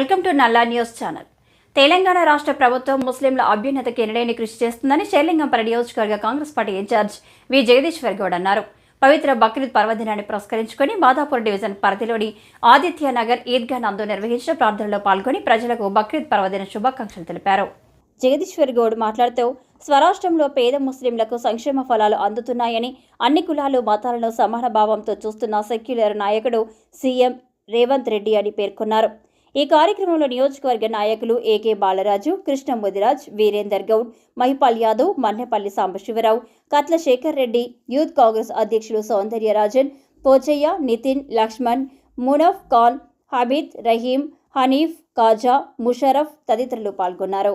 Welcome to Nalla news channel. Telangana రాష్ట్ర ప్రభుత్వం ముస్లింల అభ్యున్నతకి ఎనడైన కృషి చేస్తుందని శేలింగంపల్లి నియోజకవర్గ Congress party in-charge V. Jagadishwar Goud అన్నారు. పవిత్ర బక్రీద్ పర్వదినాన్ని పురస్కరించుకొని మాదాపూర్ డివిజన్ పరిధిలోని ఆదిత్య నగర్ ఈద్గా నందు నిర్వహించిన ప్రార్థనలో పాల్గొని ప్రజలకు బక్రీద్ పర్వదిన శుభాకాంక్షలు తెలిపారు. జగదీశ్వర్ గౌడ్ మాట్లాడుతూ స్వరాష్ట్రంలో పేద ముస్లింలకు సంక్షేమ ఫలాలు అందుతున్నాయని అన్ని కులాలు మతాలను సమాన భావంతో చూస్తున్న సెక్యులర్ నాయకుడు సీఎం రేవంత్ రెడ్డి అని పేర్కొన్నారు. ఈ కార్యక్రమంలో నియోజకవర్గ నాయకులు AK Balaraju Krishna Mudiraj Virender Goud Mahipal Yadav Mannepalli Sambasivarao Katla Shekar Reddy youth Congress అధ్యక్షులు సౌందర్యరాజన్ పోచయ్య నితిన్ లక్ష్మణ్ మునఫ్ ఖాన్ హబీద్ రహీం హనీఫ్ కాజా ముషరఫ్ తదితరులు పాల్గొన్నారు.